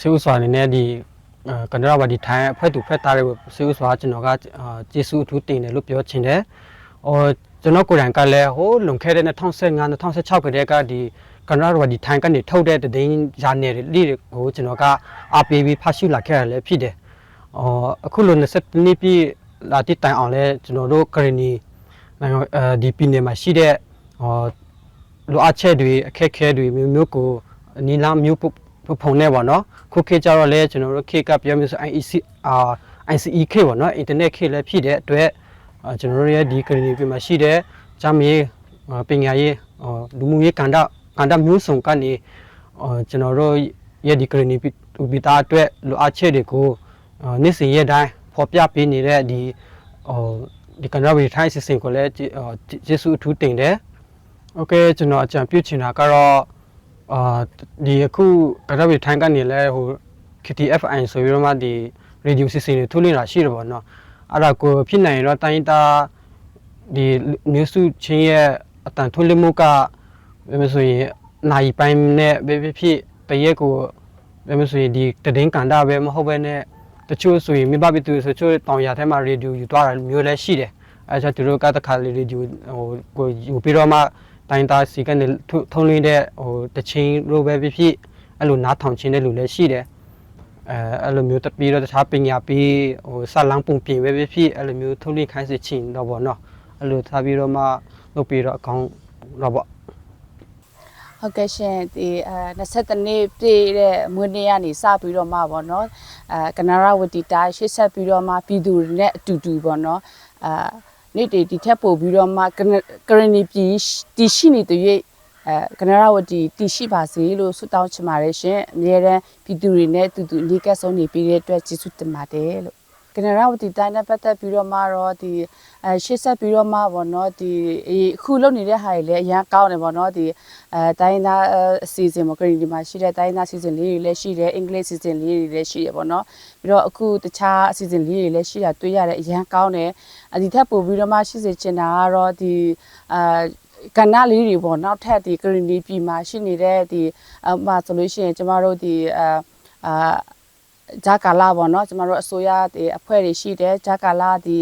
စေဥစွာအနေနဲ့ဒီအဲကန္နရဝဒီထိုင်းအဖွဲ့သူဖက်သားတွေကိုစေဥစွာကျွန်တော်ကအာကျေးဇူးအထူးတင်တယ်လို့ပြောချင်တယ်။အော်ကျွန်တော်ကိုယ်တိုင်ကလည်းဟိုလွန်ခဲ့တဲ့2015 2016ကတည်းကဒီကန္နရဝဒီထိုင်းကနေထုတ်တဲ့တဲ့င်းရာနယ်လေးတွေကိုကျွန်တော်ကအားပေးပြီးဖတ်ရှုလာခဲ့ရလည်းဖြစ်တယ်။အော်အခုလို20နှစ်ပြည့်လာတိတိုင်အောင်လဲကျွန်တော်တို့ကရနီနိုင်ငံအဲဒီပြည်နယ်မှာရှိတဲ့အော်လိုအပ်ချက်တွေအခက်အခဲတွေမျိုးမျိုးကိုအနီလာမျိုးပု ဖုံနဲ့ပေါ့နော်ခုခေတ်ကျတော့လဲကျွန်တော်တို့ခေတ်ကပြောမျိုးဆို IEC အာ ICE ခေတ်ပေါ့နော် internet ခေတ်လည်းဖြစ်တဲ့အတွက်ကျွန်တော်တို့ရဲ့ဒီကလီနီပြင်မှာရှိတဲ့ဂျာမီပညာရေးလူမှုရေးကဏ္ဍကဏ္ဍမျိုးစုံကနေကျွန်တော်တို့ရဲ့ဒီကလီနီပိတာအတွက်လိုအပ်ချက်တွေကိုနေ့စဉ်ရက်တိုင်းဖော်ပြပေးနေတဲ့ဒီဟိုဒီကဏ္ဍဝေထိုင်းစစ်စင်ကိုလည်းကျေးဇူးအထူးတင်တယ်။ Okay ကျွန်တော်အကြံပြုချင်တာကတော့ အာဒီအခုကရဗီထိုင်းကနေလဲဟို KTFI ဆိုပြီးတော့မှဒီ radio system တွေထုတ်လင်းတာရှိတယ်ပေါ့နော်အဲ့ဒါကိုဖြစ်နိုင်ရင်တော့တိုင်းတာဒီ news ချင်းရဲ့အတန်ထုတ်လင်းမှုကဘယ်မဆိုရင်နိုင်ပိုင်းနဲ့ပဲဖြစ်ဖြစ်တရက်ကိုဘယ်မဆိုရင်ဒီတည်င်းကန်တာပဲမဟုတ်ပဲနဲ့တချို့ဆိုရင်မိဘပြည်သူဆိုချို့တောင်ရထဲမှာ radio ယူသွားတာမျိုးလည်းရှိတယ်အဲဒါသူတို့ကတခါလေ radio ဟိုကိုယူပြီးတော့မှ တိုင်းသားစီကနေထုထုံးလင်းတဲ့ဟိုတချင်းလိုပဲဖြစ်ဖြစ်အဲ့လိုနားထောင်ခြင်းတဲ့လူလည်းရှိတယ်အဲအဲ့လိုမျိုးတပြီးတော့တခြားပညာပြီးဟိုဆက်လန်းပုံပြင်ပဲဖြစ်ဖြစ်အဲ့လိုမျိုးထုံးလင်းခိုင်းစေခြင်းတော့ဗောနော်အဲ့လိုထားပြီးတော့မှလုပ်ပြီးတော့အကောင်းတော့ဗောဟုတ်ကဲ့ရှင်ဒီအဲ20နှစ်ပြည့်တဲ့မွေးနေ့ကနေစပြီးတော့မှပေါ့နော်အဲကနရဝတီတိုင်းရှေ့ဆက်ပြီးတော့မှပြည်သူတွေနဲ့အတူတူပေါ့နော်အာ နေ့တွေဒီထက်ပို့ပြီးတော့မှကရဏီပြည်တည်ရှိနေတဲ့၍အဲကနရဝတီတည်ရှိပါစေလို့ဆုတောင်းချင်ပါတယ်ရှင်အမြဲတမ်းပြည်သူတွေနဲ့အတူတူအလေးကပ်ဆုံးနေပြီးတဲ့အတွက်ကျေးဇူးတင်ပါတယ်လို့ ကနရဝတီတိုင်းနဲ့ပတ်သက်ပြီးတော့မှတော့ဒီအဲရှေ့ဆက်ပြီးတော့မှပေါ့နော်ဒီအခုလုပ်နေတဲ့ဟာတွေလည်းအရန်ကောင်းတယ်ပေါ့နော်ဒီအဲတိုင်းသားအစီအစဉ်မကရင်ဒီမှာရှိတဲ့တိုင်းသားအစီအစဉ်လေးတွေလည်းရှိတယ်အင်္ဂလိပ်အစီအစဉ်လေးတွေလည်းရှိတယ်ပေါ့နော်ပြီးတော့အခုတခြားအစီအစဉ်လေးတွေလည်းရှိတာတွေ့ရတယ်အရန်ကောင်းတယ်အဒီထက်ပိုပြီးတော့မှရှိစေချင်တာကတော့ဒီအာကဏ္ဍလေးတွေပေါ့နောက်ထပ်ဒီကရင်ဒီပြည်မှာရှိနေတဲ့ဒီအမှဆိုလို့ရှိရင်ကျမတို့ဒီအာအာ ဂျာကာလာပေါ့နော်ကျမတို့အစိုးရဒီအဖွဲ့တွေရှိတယ်ဂျာကာလာဒီ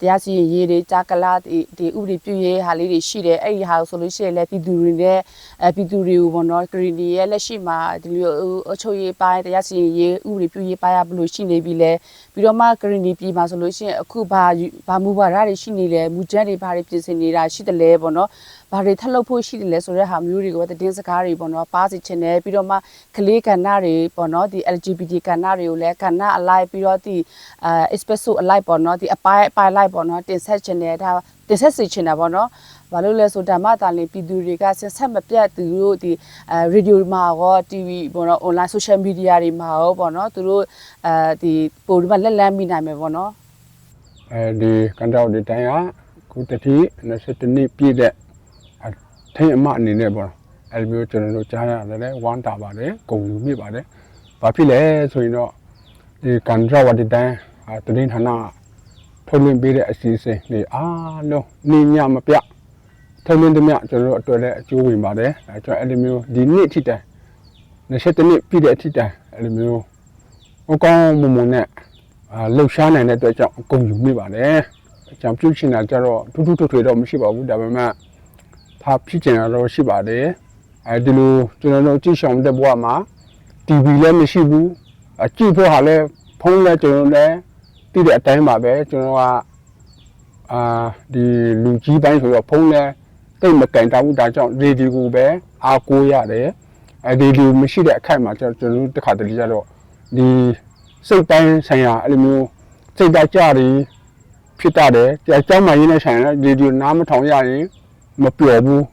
တရားစီရင်ရေးတွေဂျာကာလာဒီဒီဥပဒေပြုရေးဟာလေးတွေရှိတယ်အဲ့ဒီဟာဆိုလို့ရှိရင်လည်းပြည်သူတွေနဲ့အပြည်သူတွေကိုပေါ့နော်ဂရီနီရဲ့လက်ရှိမှာဒီလိုအချုပ်ရေးပိုင်းတရားစီရင်ရေးဥပဒေပြုရေးပိုင်းရဘလို့ရှိနေပြီလဲပြီးတော့မှဂရီနီပြည်မှာဆိုလို့ရှိရင်အခုဘာဘာမူပါရတွေရှိနေလဲမူကျန်းတွေဘာတွေပြင်ဆင်နေတာရှိတယ်လဲပေါ့နော်ဘာတွေထပ်လုပ်ဖို့ရှိတယ်လဲဆိုတဲ့ဟာမျိုးတွေကိုတင်းစကားတွေပေါ့နော်ပါစီချင်တယ်ပြီးတော့မှကလေးကဏ္ဍတွေပေါ့နော်ဒီ LGBT ကဏ္ဍတွေကိုလည်းကဏ္ဍအလိုက်ပြီးတော့ဒီအဲ espresso အလိုက်ပေါ့နော်ဒီအပိုင်းအပိုင်းလိုက်ပေါ့နော်တင်ဆက်ချင်တယ်ဒါတင်ဆက်စီချင်တာပေါ့နော်ဘာလို့လဲဆိုဓမ္မတာလင်ပြည်သူတွေကဆက်ဆက်မပြတ်သူတို့ဒီအဲရေဒီယိုမှာရော TV ပေါ့နော် online social media တွေမှာရောပေါ့နော်သူတို့အဲဒီပိုဒီမှာလက်လန်းမိနိုင်မယ်ပေါ့နော်အဲဒီကန်တောက်ဒီတိုင်းကခုတတိ20နှစ်ပြည့်တဲ့အထိန်အမအနေနဲ့ပေါ့အဲ့လိုမျိုးကျွန်တော်တို့ကြားရတယ်လေဝမ်းတာပါတယ်ဂုံယူမိပါတယ် ဘာဖြစ်လဲဆိုရင်တော့ဒီကန်တောက်ဒီတိုင်းအာတရင်ဌာနထုတ်လွှင့်ပေးတဲ့အစီအစဉ်တွေအားလုံးနေညမပြထုတ်လွှင့်သမျှကျွန်တော်တို့အတွက်လည်းအကျိုးဝင်ပါတယ်အဲကျွန်တော်အဲ့လိုမျိုးဒီနေ့ထိတိုင်20နှစ်ပြည့်တဲ့အထိတိုင်အဲ့လိုမျိုးဟောကောင်းမုံမုံနဲ့အာလှုပ်ရှားနိုင်တဲ့အတွက်ကြောင့်အကုန်ယူမိပါတယ်အကြောင်းပြုချင်တာကြတော့ထူးထူးထွေထွေတော့မရှိပါဘူးဒါပေမဲ့ဖာဖြစ်ချင်တာတော့ရှိပါတယ်အဲဒီလိုကျွန်တော်တို့ကြည့်ဆောင်တဲ့ဘဝမှာ TV လည်းမရှိဘူးအကြည့်ဖို့ဟာလည်းဖုန်းလည်းကျွန်တော်လည်းတည်တဲ့အတိုင်းပါပဲကျွန်တော်ကအာဒီလူကြီးပိုင်းဆိုတော့ဖုန်းလည်းတိတ်မကင်တောဘူးဒါကြောင့်ရေဒီကိုပဲအားကိုးရတယ်အဲဒီဒီမရှိတဲ့အခိုက်မှာကျွန်တော်တို့တစ်ခါတလေကြတော့ဒီစိတ်တိုင်းဆိုင်ရာအဲ့လိုမျိုးစိတ်ဓာတ်ကြတွေဖြစ်တတ်တယ်။ကြာကြောင်းမှရင်းနဲ့ဆိုင်ရာရေဒီယိုနားမထောင်ရရင်မပျော်ဘူး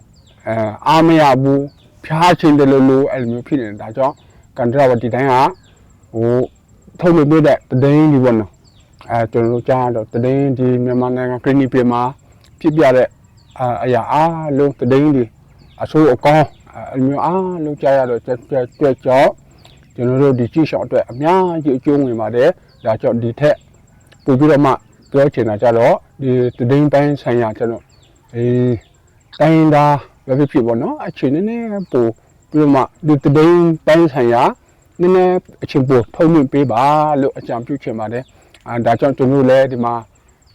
အဲအားမရဘူးဖျားချင်းတယ်လို့လို့အဲ့လိုမျိုးဖြစ်နေတာဒါကြောင့် ကန်တရာဝတီတိုင်းကဟိုထုတ်လို့ပြတဲ့တည်င်းဒီပေါ့နော်အဲကျွန်တော်တို့ကြားတော့တည်င်းဒီမြန်မာနိုင်ငံကလနစ်ပြည်မှာဖြစ်ပြတဲ့အအရာအားလုံးတည်င်းဒီအဆိုးအကောင်းအဲ့လိုမျိုးအားလုံးကြားရတော့ကြွကြွကြောက်ကျွန်တော်တို့ဒီကြည့်ရှောင်းအတွက်အများကြီးအကျိုးဝင်ပါတယ်ဒါကြောင့်ဒီထက်ပို့ပြီးတော့မှပြောချင်တာကြတော့ဒီတည်င်းပိုင်းဆိုင်ရာကျတော့ဒီတိုင်းသားပဲဖြစ်ဖြစ်ပေါ့နော်အချိန်နည်းနည်းပို့ ပြီးတော့မှဒီတည်င်းပိုင်းဆိုင်ရာနည်းနည်းအချင်းပိုထုံးမြင့်ပေးပါလို့အကြံပြုချင်ပါတယ်အာဒါကြောင့်ကျွန်တော်တို့လည်းဒီမှာ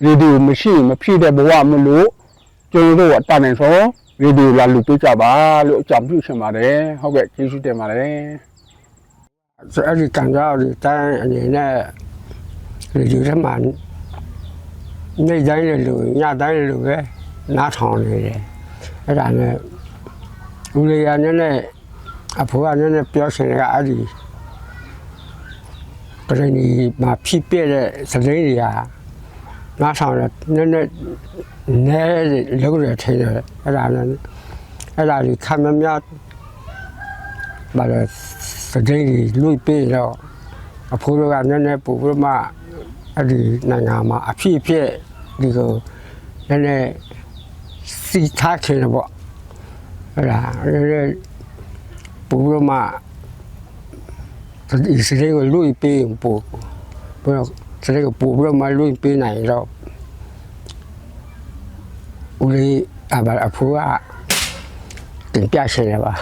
ရေဒီယိုမရှိမဖြစ်တဲ့ဘဝမလို့ကျွန်တော်တို့အတန်နိုင်ဆုံးရေဒီယိုလာလူပေးကြပါလို့အကြံပြုချင်ပါတယ်ဟုတ်ကဲ့ကျေးဇူးတင်ပါတယ်ဆိုအဲ့ဒီကန်ကြောက်ဒီတိုင်းအနေနဲ့ဒီဒီထဲမှာနေတိုင်းလည်းလူညတိုင်းလည်းလူပဲနားထောင်နေတယ်အဲ့ဒါနဲ့ဦးလေးရနဲ့နဲ့ အဖိုးကနဲ့နဲ့ပြောရှင်ကအဲ့ဒီပရိနီမှာဖြစ်ပြတဲ့စလိန်တွေကနားထောင်တယ်နည်းနည်းနဲလုံးရထင်းတယ်အဲ့ဒါနဲ့အဲ့ဒါကြီးခံမများဘာလဲစတဲ့ကြီးလွိပေးတော့အဖိုးတို့ကနည်းနည်းပူပြီးမှအဲ့ဒီနိုင်ငံမှာအဖြစ်အဖြစ်ဒီကိုနည်းနည်းစီထားချင်တယ်ပေါ့အဲ့ဒါနည်းနည်း ပူပြီးမှဒီစတဲ့ကိုလွိပေးရင်ပူဘယ်စတဲ့ကိုပူပြီးမှလွိပေးနိုင်တော့ဦးလေးအဘအဖိုးကတင်ပြရှင်တယ်ပါ